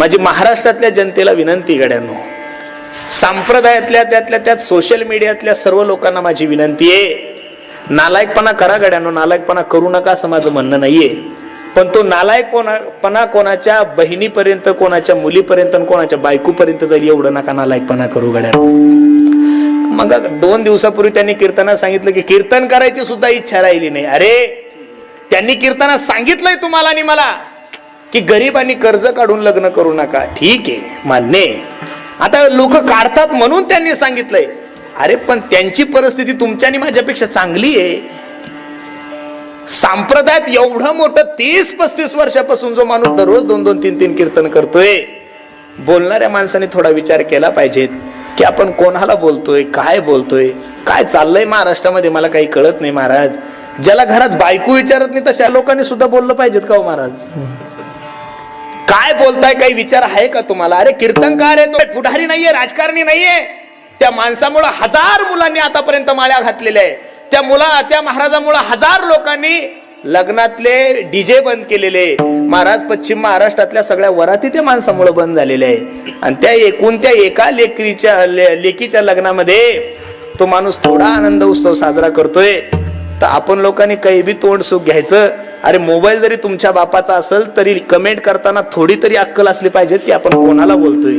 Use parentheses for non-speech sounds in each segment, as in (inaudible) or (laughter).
माझी महाराष्ट्रातल्या जनतेला विनंती गड्यांनो. संप्रदायातल्या त्यातल्या त्यात सोशल मीडियातल्या सर्व लोकांना माझी विनंती आहे. नालायकपणा करा गड्यांनो. नालायकपणा करू नका असं माझं म्हणणं नाहीये. पण तो नालायकपणा कोणाच्या बहिणीपर्यंत कोणाच्या मुलीपर्यंत कोणाच्या बायकोपर्यंत जाईल एवढं नका नालायकपणा करू गड्यांनो. मग दोन दिवसापूर्वी त्यांनी कीर्तनात सांगितलं की कीर्तन करायची सुद्धा इच्छा राहिली नाही. अरे त्यांनी कीर्तनात सांगितलंय तुम्हाला आणि मला. की गरिबांनी कर्ज काढून लग्न करू नका. ठीक आहे मान्य आहे. आता लोक काढतात म्हणून त्यांनी सांगितलंय. अरे पण त्यांची परिस्थिती तुमच्या आणि माझ्यापेक्षा चांगली आहे. सांप्रदायात एवढं मोठं तीस पस्तीस वर्षापासून जो माणूस दररोज दोन दोन तीन तीन कीर्तन करतोय बोलणाऱ्या माणसाने थोडा विचार केला पाहिजेत की आपण कोणाला बोलतोय काय बोलतोय काय चाललंय महाराष्ट्रामध्ये मला काही कळत नाही महाराज. ज्याला घरात बायको विचारत नाही तशा लोकांनी सुद्धा बोललं पाहिजेत का हो महाराज? काय बोलताय काही विचार आहे का तुम्हाला? अरे कीर्तनकार आहे तो. पुढारी नाहीये राजकारणी नाहीये. त्या माणसामुळं हजार मुलांनी आतापर्यंत माळ्या घातलेल्या आहे. त्या मुला त्या महाराजामुळं हजार लोकांनी लग्नातले डीजे बंद केलेले महाराज पश्चिम महाराष्ट्रातल्या सगळ्या वराती त्या माणसामुळे बंद झालेले आहे. आणि त्या एकूण त्या एका लेकरीच्या ले- लेकीच्या लग्नामध्ये तो माणूस थोडा आनंद उत्सव साजरा करतोय. तर आपण लोकांनी काही बी तोंड सुख घ्यायचं. अरे मोबाईल जरी तुमच्या बापाचा असेल तरी कमेंट करताना थोडी तरी अक्कल असली पाहिजे की आपण कोणाला बोलतोय.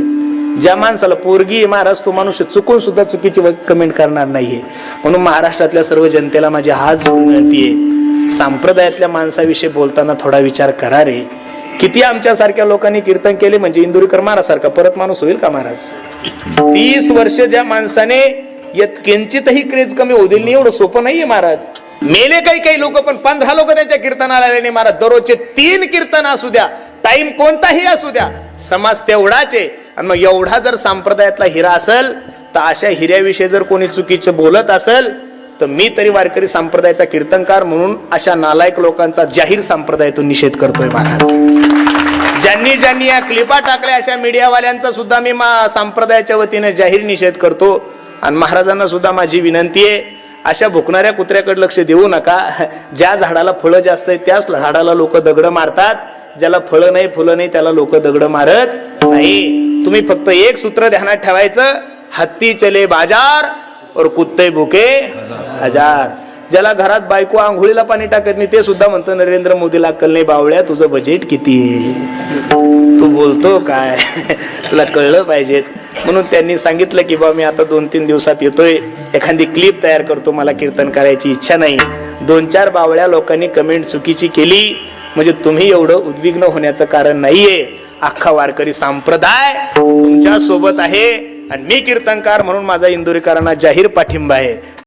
ज्या माणसाला पोरगी महाराज तो माणूस चुकून सुद्धा चुकीची कमेंट करणार नाहीये. म्हणून महाराष्ट्रातल्या सर्व जनतेला माझी हात जोडून विनंती आहे संप्रदायातल्या माणसाविषयी बोलताना थोडा विचार करा रे. किती आमच्यासारख्या लोकांनी कीर्तन केले म्हणजे इंदुरीकर महाराजसारखा परत माणूस होईल का महाराज? तीस वर्ष ज्या माणसाने यात किंचितही क्रेज कमी होऊ दिली नाही एवढं सोपं नाहीये महाराज. मेले काही काही लोक पण पंधरा लोक त्यांच्या कीर्तनाला आले नाही. महाराज दररोजचे तीन कीर्तन असू द्या टाइम कोणताही असू द्या समाज तेवढाच आहे. आणि मग एवढा जर संप्रदायातला हिरा असेल तर अशा हिऱ्याविषयी जर कोणी चुकीचं बोलत असेल तर मी तरी वारकरी संप्रदायाचा कीर्तनकार म्हणून अशा नालायक लोकांचा जाहीर संप्रदायातून निषेध करतोय महाराज. ज्यांनी ज्यांनी या क्लिपा टाकल्या अशा मीडियावाल्यांचा सुद्धा मी मा संप्रदायाच्या वतीने जाहीर निषेध करतो. आणि महाराजांना सुद्धा माझी विनंती आहे अशा भुकणाऱ्या कुत्र्याकडे लक्ष देऊ नका. ज्या झाडाला फळं जास्त आहेत त्याच झाडाला लोक दगड मारतात. ज्याला फळं नाही फुलं नाही त्याला लोक दगड मारत नाही. तुम्ही फक्त एक सूत्र ध्यानात ठेवायचं हत्ती चले बाजार और कुत्ते भुके हजार. ज्याला घरात बायको आंघोळीला पाणी टाकत नाही ते सुद्धा म्हणतं नरेंद्र मोदीला अक्कल नाही बावळ्या तुझं बजेट किती? आहे तू बोलतो काय? (laughs) तुला कळलं पाहिजेत. म्हणून त्यांनी सांगितलं की बा मी आता दोन तीन दिवसात येतोय. एखादी क्लिप तयार करतो मला कीर्तन करायची इच्छा नाही. दोन चार बावळ्या लोकांनी कमेंट चुकीची केली. म्हणजे तुम्ही एवढं उद्विग्न होण्याचं कारण नाहीये. अख्खा वारकरी संप्रदाय तुमच्यासोबत आहे. आणि मी कीर्तनकार म्हणून माझा इंदुरीकरांना जाहीर पाठिंबा आहे.